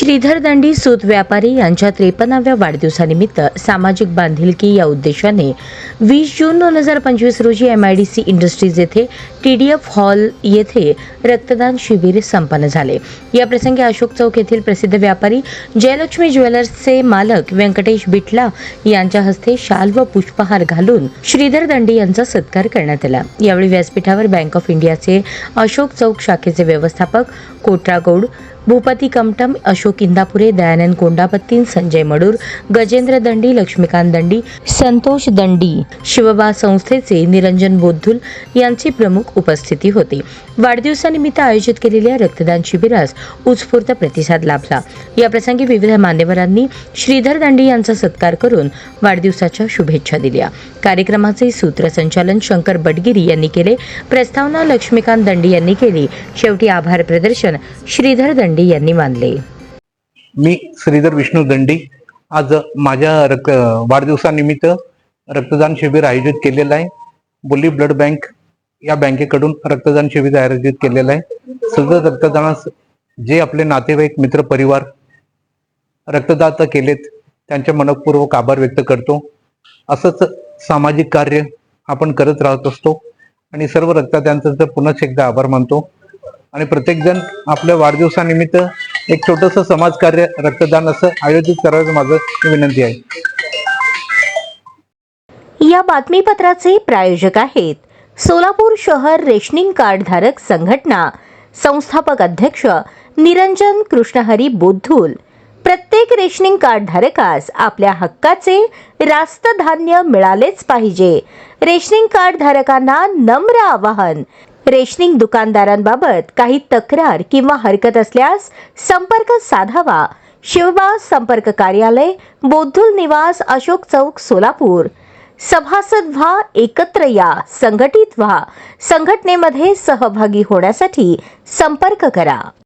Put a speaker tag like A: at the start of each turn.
A: श्रीधर दंडी सूत व्यापारी यांच्या त्रेपन्नाव्या वाढदिवसानिमित्त सामाजिक बांधिलकी या उद्देशाने वीस जून दोन हजार पंचवीस रोजी M I D C industries येथे टी डी एफ हॉल येथे रक्तदान शिबिर संपन्न झाले. या प्रसंगी अशोक चौक येथील प्रसिद्ध व्यापारी जयलक्ष्मी ज्वेलर्सचे मालक व्यंकटेश बिटला यांच्या हस्ते शाल व पुष्पहार घालून श्रीधर दंडी यांचा सत्कार करण्यात आला. यावेळी व्यासपीठावर बँक ऑफ इंडियाचे अशोक चौक शाखेचे व्यवस्थापक कोट्रागौड भूपती कमटम अशोक इंदापुरे दयानंद कोंडापत्तीन संजय मडूर गजेंद्र दंडी लक्ष्मीकांत दंडी संतोष दंडी शिवबा संस्थेचे निरंजन बोद्धुल यांची प्रमुख उपस्थिती होती. वाढदिवसानिमित्त आयोजित केलेल्या रक्तदान शिबिरास उत्स्फूर्त प्रतिसाद लाभला. याप्रसंगी विविध मान्यवरांनी श्रीधर दंडी यांचा सत्कार करून वाढदिवसाच्या शुभेच्छा दिल्या. कार्यक्रमाचे सूत्रसंचालन शंकर बडगिरी यांनी केले. प्रस्तावना लक्ष्मीकांत दंडी यांनी केली. शेवटी आभार प्रदर्शन श्रीधर दंडी यांनी मानले.
B: मी श्रीधर विष्णू दंडी आज माझ्या रक्त वाढदिवसानिमित्त रक्तदान शिबिर आयोजित केलेलं आहे. बोली ब्लड बँक या बँकेकडून रक्तदान शिबिर आयोजित केलेलं आहे. सदर रक्तदानास जे आपले नातेवाईक मित्र परिवार रक्तदाता केलेत त्यांचे मनपूर्वक आभार व्यक्त करतो. असंच सामाजिक कार्य आपण करत राहत असतो आणि सर्व रक्तदात्यांचा पुन्हा एकदा आभार मानतो. आणि प्रत्येकजण आपल्या वाढदिवसानिमित्त एक छोटस समाजकार्य रक्तदान असं आयोजित करायचं माझं विनंती आहे.
A: या बातमीपत्राचे प्रायोजक आहेत सोलापूर शहर रेशनिंग कार्ड धारक संघटना संस्थापक अध्यक्ष निरंजन कृष्णहरी बोद्धूल. प्रत्येक रेशनिंग कार्ड धारकास आपल्या हक्काचे रास्त धान्य मिळालेच पाहिजे. रेशनिंग कार्ड धारकांना नम्र आवाहन रेशनिंग दुकानदारांबाबत काही तक्रार किंवा हरकत असल्यास संपर्क साधावा. शिवबास संपर्क कार्यालय बोद्धुल निवास अशोक चौक सोलापूर. सभासद व्हा एकत्र या संघटित व्हा. संघटनेमध्ये सहभागी होण्यासाठी संपर्क करा.